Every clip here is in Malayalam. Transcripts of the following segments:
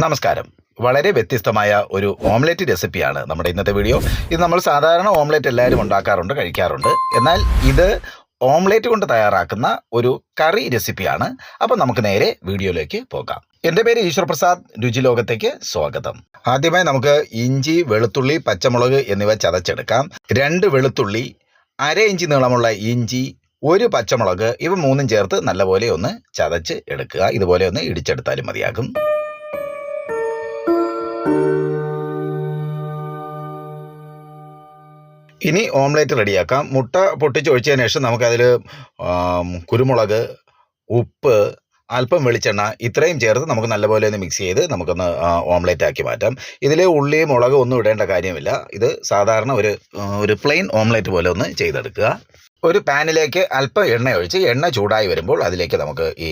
നമസ്കാരം. വളരെ വ്യത്യസ്തമായ ഒരു ഓംലെറ്റ് റെസിപ്പിയാണ് നമ്മുടെ ഇന്നത്തെ വീഡിയോ. ഇത് നമ്മൾ സാധാരണ ഓംലെറ്റ് എല്ലാവരും ഉണ്ടാക്കാറുണ്ട് കഴിക്കാറുണ്ട്. എന്നാൽ ഇത് ഓംലെറ്റ് കൊണ്ട് തയ്യാറാക്കുന്ന ഒരു കറി റെസിപ്പിയാണ്. അപ്പോൾ നമുക്ക് നേരെ വീഡിയോയിലേക്ക് പോകാം. എന്റെ പേര് ഈശ്വർ പ്രസാദ് രുചിലോകത്തേക്ക് സ്വാഗതം. ആദ്യമായി നമുക്ക് ഇഞ്ചി വെളുത്തുള്ളി പച്ചമുളക് എന്നിവ ചതച്ചെടുക്കാം. രണ്ട് വെളുത്തുള്ളി അര ഇഞ്ചി നീളമുള്ള ഇഞ്ചി ഒരു പച്ചമുളക് ഇവ മൂന്നും ചേർത്ത് നല്ലപോലെ ഒന്ന് ചതച്ച് എടുക്കുക. ഇതുപോലെ ഒന്ന് ഇടിച്ചെടുത്താലും മതിയാകും. ഇനി ഓംലേറ്റ് റെഡിയാക്കാം. മുട്ട പൊട്ടിച്ചൊഴിച്ചതിന് ശേഷം നമുക്കതിൽ കുരുമുളക് ഉപ്പ് അല്പം വെളിച്ചെണ്ണ ഇത്രയും ചേർത്ത് നമുക്ക് നല്ലപോലെ ഒന്ന് മിക്സ് ചെയ്ത് നമുക്കൊന്ന് ഓംലേറ്റ് ആക്കി മാറ്റാം. ഇതിൽ ഉള്ളി മുളക് ഒന്നും ഇടേണ്ട കാര്യമില്ല. ഇത് സാധാരണ ഒരു ഒരു പ്ലെയിൻ ഓംലേറ്റ് പോലെ ഒന്ന് ചെയ്തെടുക്കുക. ഒരു പാനിലേക്ക് അല്പം എണ്ണ ഒഴിച്ച് എണ്ണ ചൂടായി വരുമ്പോൾ അതിലേക്ക് നമുക്ക് ഈ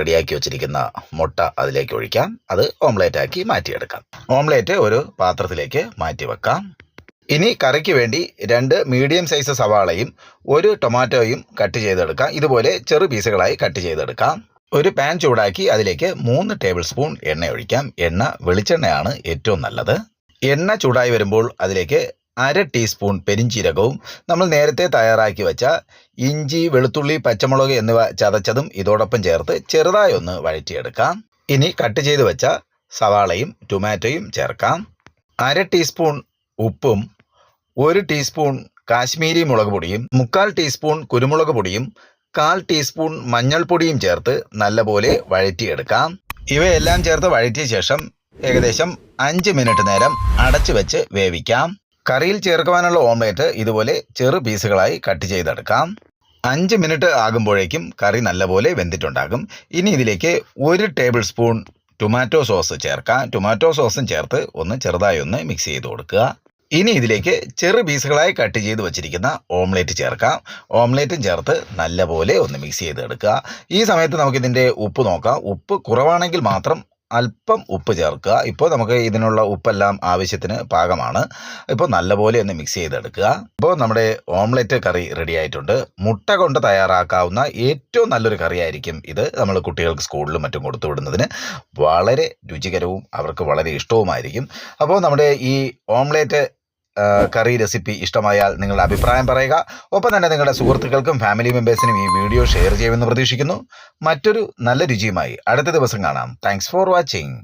റെഡിയാക്കി വെച്ചിരിക്കുന്ന മുട്ട അതിലേക്ക് ഒഴിക്കാം. അത് ഓംലേറ്റ് ആക്കി മാറ്റിയെടുക്കാം. ഓംലേറ്റ് ഒരു പാത്രത്തിലേക്ക് മാറ്റി വെക്കാം ഇനി കറിക്ക് വേണ്ടി രണ്ട് മീഡിയം സൈസ് സവാളയും ഒരു ടൊമാറ്റോയും കട്ട് ചെയ്തെടുക്കാം. ഇതുപോലെ ചെറു പീസുകളായി കട്ട് ചെയ്തെടുക്കാം. ഒരു പാൻ ചൂടാക്കി അതിലേക്ക് മൂന്ന് ടേബിൾ സ്പൂൺ എണ്ണ ഒഴിക്കാം. എണ്ണ വെളിച്ചെണ്ണയാണ് ഏറ്റവും നല്ലത്. എണ്ണ ചൂടായി വരുമ്പോൾ അതിലേക്ക് അര ടീസ്പൂൺ പെരിഞ്ചീരകവും നമ്മൾ നേരത്തെ തയ്യാറാക്കി വെച്ച ഇഞ്ചി വെളുത്തുള്ളി പച്ചമുളക് എന്നിവ ചതച്ചതും ഇതോടൊപ്പം ചേർത്ത് ചെറുതായി ഒന്ന് വഴറ്റിയെടുക്കാം. ഇനി കട്ട് ചെയ്ത് വെച്ച സവാളയും ടൊമാറ്റോയും ചേർക്കാം. അര ടീസ്പൂൺ ഉപ്പും ഒരു ടീസ്പൂൺ കാശ്മീരി മുളക് പൊടിയും മുക്കാൽ ടീസ്പൂൺ കുരുമുളക് പൊടിയും കാൽ ടീസ്പൂൺ മഞ്ഞൾപ്പൊടിയും ചേർത്ത് നല്ലപോലെ വഴറ്റിയെടുക്കാം. ഇവയെല്ലാം ചേർത്ത് വഴറ്റിയ ശേഷം ഏകദേശം അഞ്ച് മിനിറ്റ് നേരം അടച്ചു വെച്ച് വേവിക്കാം. കറിയിൽ ചേർക്കുവാനുള്ള ഓംലേറ്റ് ഇതുപോലെ ചെറു പീസുകളായി കട്ട് ചെയ്തെടുക്കാം. അഞ്ച് മിനിറ്റ് ആകുമ്പോഴേക്കും കറി നല്ലപോലെ വെന്തിട്ടുണ്ടാകും. ഇനി ഇതിലേക്ക് ഒരു ടേബിൾ സ്പൂൺ ടൊമാറ്റോ സോസ് ചേർക്കാം ടൊമാറ്റോ സോസും ചേർത്ത് ഒന്ന് ചെറുതായി ഒന്ന് മിക്സ് ചെയ്ത് കൊടുക്കുക. ഇനി ഇതിലേക്ക് ചെറു പീസുകളായി കട്ട് ചെയ്ത് വെച്ചിരിക്കുന്ന ഓംലേറ്റ് ചേർക്കാം. ഓംലേറ്റും ചേർത്ത് നല്ലപോലെ ഒന്ന് മിക്സ് ചെയ്തെടുക്കുക. ഈ സമയത്ത് നമുക്കിതിന്റെ ഉപ്പ് നോക്കാം. ഉപ്പ് കുറവാണെങ്കിൽ മാത്രം അല്പം ഉപ്പ് ചേർക്കുക. ഇപ്പോൾ നമുക്ക് ഇതിനുള്ള ഉപ്പെല്ലാം ആവശ്യത്തിന് പാകമാണ്. ഇപ്പോൾ നല്ലപോലെ ഒന്ന് മിക്സ് ചെയ്തെടുക്കുക. ഇപ്പോൾ നമ്മുടെ ഓംലെറ്റ് കറി റെഡി ആയിട്ടുണ്ട്. മുട്ട കൊണ്ട് തയ്യാറാക്കാവുന്ന ഏറ്റവും നല്ലൊരു കറിയായിരിക്കും ഇത്. നമ്മൾ കുട്ടികൾക്ക് സ്കൂളിലും മറ്റും കൊടുത്തു വിടുന്നതിന് വളരെ രുചികരവും അവർക്ക് വളരെ ഇഷ്ടവുമായിരിക്കും. അപ്പോൾ നമ്മുടെ ഈ ഓംലെറ്റ് കറി റെസിപ്പി ഇഷ്ടമായാൽ നിങ്ങളുടെ അഭിപ്രായം പറയുക. ഒപ്പം തന്നെ നിങ്ങളുടെ സുഹൃത്തുക്കൾക്കും ഫാമിലി മെമ്പേഴ്സിനും ഈ വീഡിയോ ഷെയർ ചെയ്യുമെന്ന് പ്രതീക്ഷിക്കുന്നു. മറ്റൊരു നല്ല രുചിയുമായി അടുത്ത ദിവസം കാണാം. Thanks for watching